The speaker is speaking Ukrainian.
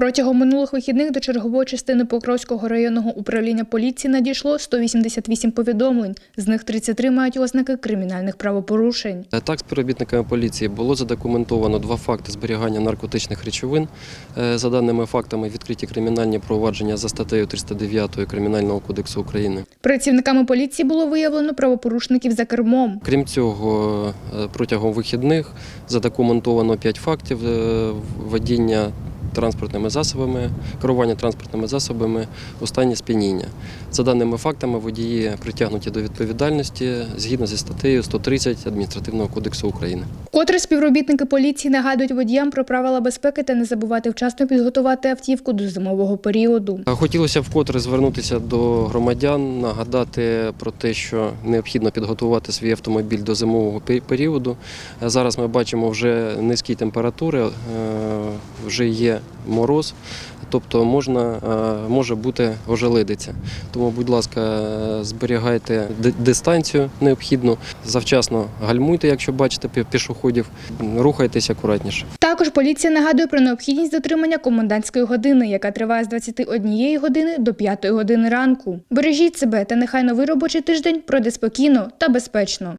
Протягом минулих вихідних до чергової частини Покровського районного управління поліції надійшло 188 повідомлень. З них 33 мають ознаки кримінальних правопорушень. Е, Так, співробітниками поліції було задокументовано два факти зберігання наркотичних речовин. Е, За даними фактами, відкриті кримінальні провадження за статтею 309 Кримінального кодексу України. Працівниками поліції було виявлено правопорушників за кермом. Крім цього, е, протягом вихідних задокументовано 5 фактів водіння транспортними засобами, керування транспортними засобами у стані сп'яніння. За даними фактами, водії притягнуті до відповідальності згідно зі статтею 130 Адміністративного кодексу України. Вкотре співробітники поліції нагадують водіям про правила безпеки та не забувати вчасно підготувати автівку до зимового періоду. Хотілося вкотре звернутися до громадян, нагадати про те, що необхідно підготувати свій автомобіль до зимового пе- періоду. Зараз ми бачимо вже низькі температури, е, вже є мороз, тобто можна, е, може бути ожеледиця. Тому, будь ласка, зберігайте дистанцію необхідну, завчасно гальмуйте, якщо бачите пішоходів, рухайтеся акуратніше. Також поліція нагадує про необхідність дотримання комендантської години, яка триває з 21 години до 5 години ранку. Бережіть себе та нехай новий робочий тиждень пройде спокійно та безпечно.